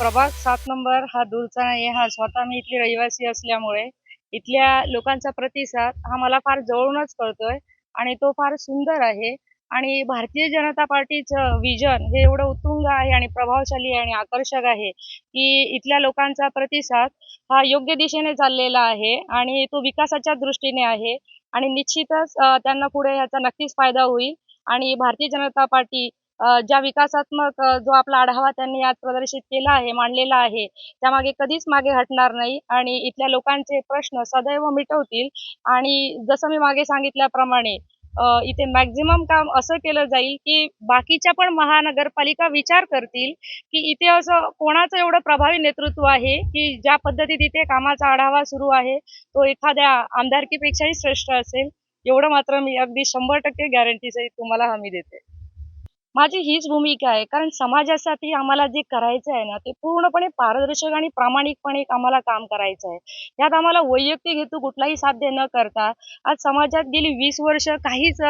प्रभाग सात नंबर हा दूरचा नाही हा स्वतः मी इथली रहिवासी असल्यामुळे इथल्या लोकांचा प्रतिसाद हा मला फार जवळूनच कळतोय आणि तो फार सुंदर आहे. आणि भारतीय जनता पार्टीचं विजन हे एवढं उत्तुंग आहे आणि प्रभावशाली आहे आणि आकर्षक आहे की इथल्या लोकांचा प्रतिसाद हा योग्य दिशेने चाललेला आहे आणि तो विकासाच्या दृष्टीने आहे. आणि निश्चितच त्यांना पुढे ह्याचा नक्कीच फायदा होईल. आणि भारतीय जनता पार्टी ज्या विकासात्मक जो आपला आढावा त्यांनी आज प्रदर्शित केला आहे मांडलेला आहे त्यामागे कधीच मागे हटणार नाही आणि इथल्या लोकांचे प्रश्न सदैव मिटवतील. आणि जसं मी मागे सांगितल्याप्रमाणे इथे मॅक्झिमम काम असं केलं जाईल की बाकीच्या पण महानगरपालिका विचार करतील की इथे असं कोणाचं एवढं प्रभावी नेतृत्व आहे की ज्या पद्धतीत इथे कामाचा आढावा सुरू आहे तो एखाद्या आमदारकीपेक्षाही श्रेष्ठ असेल. एवढं मात्र मी अगदी शंभर टक्के गॅरंटी सहित तुम्हाला हमी देते. माझी हीच भूमिका आहे. कारण समाजासाठी आम्हाला जे करायचं आहे ना ते पूर्णपणे पारदर्शक आणि प्रामाणिकपणे आम्हाला काम करायचं आहे. यात आम्हाला वैयक्तिक हेतू कुठलाही साध्य न करता आज समाजात गेली वीस वर्ष काहीच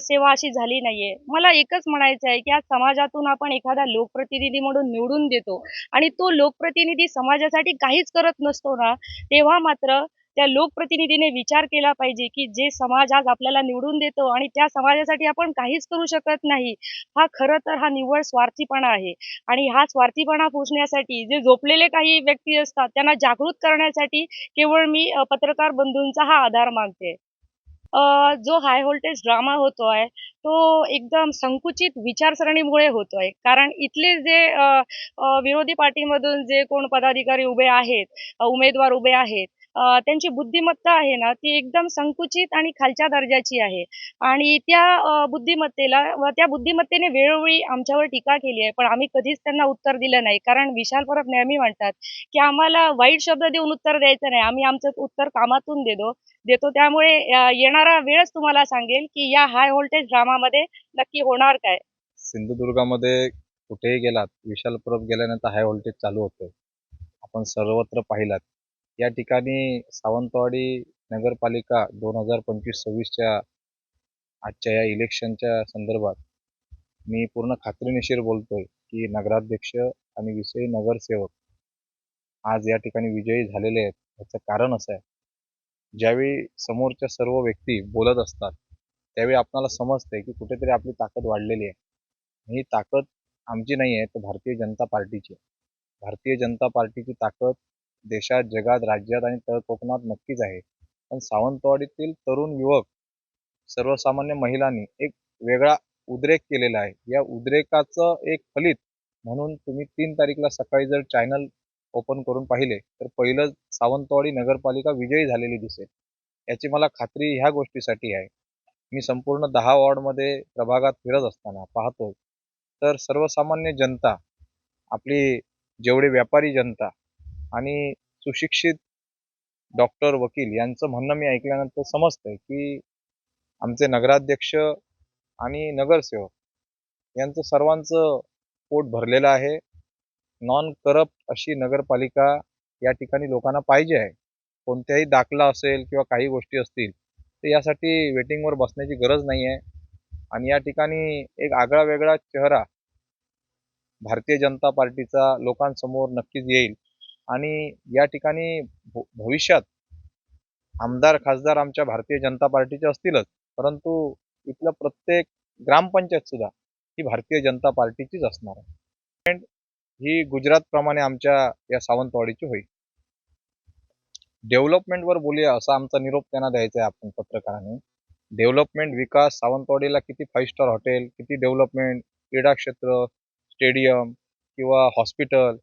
सेवा अशी झाली नाहीये. मला एकच म्हणायचं आहे की आज समाजातून आपण एखादा लोकप्रतिनिधी म्हणून निवडून देतो आणि तो लोकप्रतिनिधी समाजासाठी काहीच करत नसतो ना तेव्हा मात्र त्या लोकप्रतिनिधीने विचार केला पाहिजे की जे समाज आज आपल्याला निवडून देतो आणि त्या समाजासाठी आपण काहीच करू शकत नाही हा खरं तर हा निव्वळ स्वार्थीपणा आहे. आणि हा स्वार्थीपणा पोचण्यासाठी जे झोपलेले काही व्यक्ती असतात त्यांना जागृत करण्यासाठी केवळ मी पत्रकार बंधूंचा हा आधार मागते. जो हाय व्होल्टेज ड्रामा होतोय तो एकदम संकुचित विचारसरणीमुळे होतोय. कारण इथले जे विरोधी पार्टीमधून जे कोण पदाधिकारी उभे आहेत उमेदवार उभे आहेत त्यांची बुद्धिमत्ता आहे ना ती एकदम संकुचित आणि खालच्या दर्जाची आहे. आणि त्या बुद्धिमत्तेला व त्या बुद्धिमत्तेने वेळोवेळी आमच्यावर टीका केली आहे पण आम्ही कधीच त्यांना उत्तर दिलं नाही. कारण विशाल परब नेहमी म्हणतात की आम्हाला वाईट शब्द देऊन उत्तर द्यायचं नाही आम्ही आमचं उत्तर कामातून देतो देतो. त्यामुळे येणारा वेळच तुम्हाला सांगेल की या हाय व्होल्टेज ड्रामामध्ये नक्की होणार काय. सिंधुदुर्गामध्ये कुठेही गेलात विशाल परब गेल्यानंतर हाय व्होल्टेज चालू होतं आपण सर्वत्र पाहिलात. या ठिकाणी सावंतवाडी नगरपालिका दोन हजार पंचवीस सव्वीसच्या आजच्या या इलेक्शनच्या संदर्भात मी पूर्ण खात्रीनिशीर बोलतोय की नगराध्यक्ष आणि विषयी नगरसेवक आज या ठिकाणी विजयी झालेले आहेत. याचं कारण असं आहे. ज्यावेळी समोरच्या सर्व व्यक्ती बोलत असतात त्यावेळी आपणाला समजतंय की कुठेतरी आपली ताकद वाढलेली आहे. ही ताकद आमची नाही आहे तर भारतीय जनता पार्टीची भारतीय जनता पार्टीची ताकद देशात जगात राज्यात आणि तळ कोकणात नक्कीच आहे. पण सावंतवाडीतील तरुण युवक सर्वसामान्य महिलांनी एक वेगळा उद्रेक केलेला आहे. या उद्रेकाचं एक फलित म्हणून तुम्ही तीन तारीखला सकाळी जर चॅनल ओपन करून पाहिले तर पहिलं सावंतवाडी नगरपालिका विजयी झालेली दिसेल. याची मला खात्री ह्या गोष्टीसाठी आहे. मी संपूर्ण दहा वॉर्डमध्ये प्रभागात फिरत असताना पाहतो तर सर्वसामान्य जनता आपली जेवढे व्यापारी जनता आणि सुशिक्षित डॉक्टर वकील यांचं म्हणणं मी ऐकल्यानंतर समजतंय की आमचे नगराध्यक्ष आणि नगरसेवक यांचं सर्वांचं पोट भरलेलं आहे. नॉन करप्ट अशी नगरपालिका या ठिकाणी लोकांना पाहिजे आहे. कोणत्याही दाखला असेल किंवा काही गोष्टी असतील तर यासाठी वेटिंगवर बसण्याची गरज नाही आहे. आणि या ठिकाणी एक आगळा वेगळा चेहरा भारतीय जनता पार्टीचा लोकांसमोर नक्कीच येईल. आणि या ठिकाणी भविष्यात आमदार खासदार आमच्या भारतीय जनता पार्टीचे असतीलच. परंतु इथलं प्रत्येक ग्रामपंचायत सुद्धा ही भारतीय जनता पार्टीचीच असणार आहे. ही गुजरातप्रमाणे आमच्या या सावंतवाडीची होईल. डेव्हलपमेंटवर बोलूया असा आमचा निरोप त्यांना द्यायचा आहे आपण पत्रकारांनी. डेव्हलपमेंट विकास सावंतवाडीला किती फाईव्ह स्टार हॉटेल किती डेव्हलपमेंट क्रीडा क्षेत्र स्टेडियम किंवा हॉस्पिटल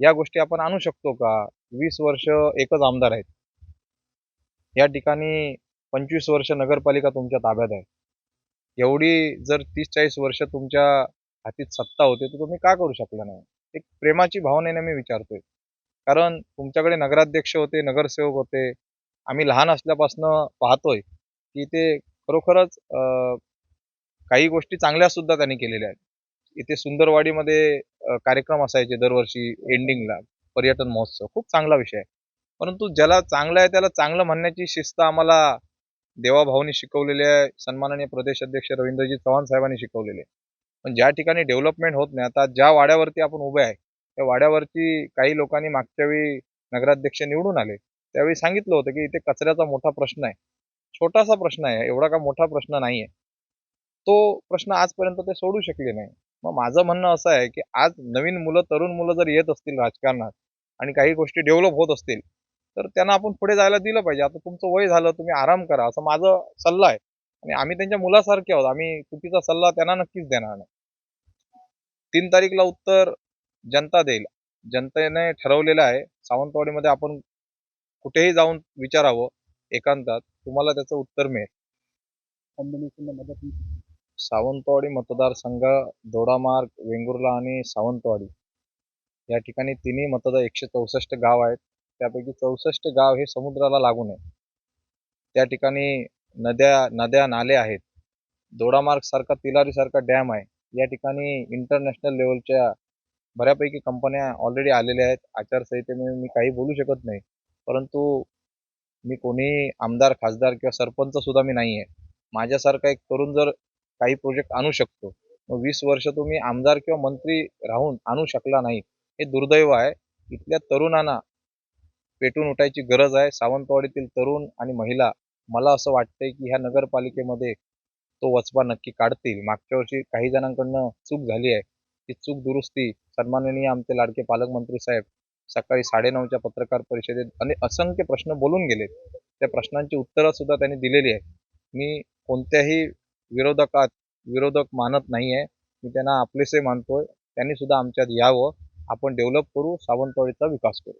या गोष्टी आपण आणू शकतो का? वीस वर्ष एकच आमदार आहेत. या ठिकाणी पंचवीस वर्ष नगरपालिका तुमच्या ताब्यात आहे. एवढी जर तीस चाळीस वर्ष तुमच्या हातीत सत्ता होते तर तुम्ही का करू शकला नाही? एक प्रेमाची भावनेने मी विचारतोय. कारण तुमच्याकडे नगराध्यक्ष होते नगरसेवक होते. आम्ही लहान असल्यापासून पाहतोय की ते खरोखरच अं, काही गोष्टी चांगल्या सुद्धा त्यांनी केलेल्या आहेत. इथे सुंदरवाडीमध्ये कार्यक्रम असायचे दरवर्षी एंडिंगला पर्यटन महोत्सव. खूप चांगला विषय आहे. परंतु ज्याला चांगलं आहे त्याला चांगलं म्हणण्याची शिस्त आम्हाला देवाभाऊनी शिकवलेली आहे सन्माननीय प्रदेश अध्यक्ष रवींद्रजी चव्हाण साहेबांनी शिकवलेले पण ज्या ठिकाणी डेव्हलपमेंट होत नाही आता ज्या वाड्यावरती आपण उभे आहे त्या वाड्यावरती काही लोकांनी मागच्या वेळी नगराध्यक्ष निवडून आले त्यावेळी सांगितलं होतं की इथे कचऱ्याचा मोठा प्रश्न आहे. छोटासा प्रश्न आहे एवढा का मोठा प्रश्न नाही आहे तो प्रश्न आजपर्यंत ते सोडू शकले नाही. मग माझं म्हणणं असं आहे की आज नवीन मुलं तरुण मुलं जर येत असतील राजकारणात आणि काही गोष्टी डेव्हलप होत असतील तर त्यांना आपण पुढे जायला दिलं पाहिजे. आता तुमचं वय झालं तुम्ही आराम करा असं माझं सल्ला आहे. आणि आम्ही त्यांच्या मुलासारखे आहोत. आम्ही चुकीचा सल्ला त्यांना नक्कीच देणार नाही. तीन तारीखला उत्तर जनता देईल. जनतेने ठरवलेलं आहे सावंतवाडीमध्ये आपण कुठेही जाऊन विचारावं एकांतात. तुम्हाला त्याचं उत्तर मिळेल. सावंतवाडी मतदारसंघ दोडामार्ग वेंगुर्ला आणि सावंतवाडी. या ठिकाणी तिन्ही मतदार एकशे चौसष्ट गाव आहेत. त्यापैकी चौसष्ट गाव हे समुद्राला लागून आहे त्या ठिकाणी नद्या नद्या नाले आहेत. दोडामार्ग सारखा तिलारी सारखा डॅम आहे. या ठिकाणी इंटरनॅशनल लेवलच्या बऱ्यापैकी कंपन्या ऑलरेडी आलेल्या आहेत. आचारसंहितेमुळे मी काही बोलू शकत नाही. परंतु मी कोणी आमदार खासदार किंवा सरपंच सुद्धा मी नाही आहे माझ्यासारखा एक तरुण जर काही प्रोजेक्ट आणू शकतो. मग वीस वर्ष तुम्ही आमदार किंवा मंत्री राहून आणू शकला नाही. हे दुर्दैव आहे. इथल्या तरुणांना पेटून उठायची गरज आहे. सावंतवाडीतील तरुण आणि महिला मला असं वाटतंय की ह्या नगरपालिकेमध्ये तो वचपा नक्की काढतील. मागच्या वर्षी काही जणांकडनं चूक झाली आहे. ती चूक दुरुस्ती सन्माननीय आमचे लाडके पालकमंत्री साहेब सकाळी साडेनऊच्या पत्रकार परिषदेत अनेक असंख्य प्रश्न बोलून गेले त्या प्रश्नांची उत्तरं सुद्धा त्यांनी दिलेली आहे मी कोणत्याही विरोधकात विरोधक मानत नाही आहे मी त्यांना आपलेसे मानतोय. त्यांनी सुद्धा आमच्यात यावं. आपण डेव्हलप करू. सावंतवाडीचा विकास करू.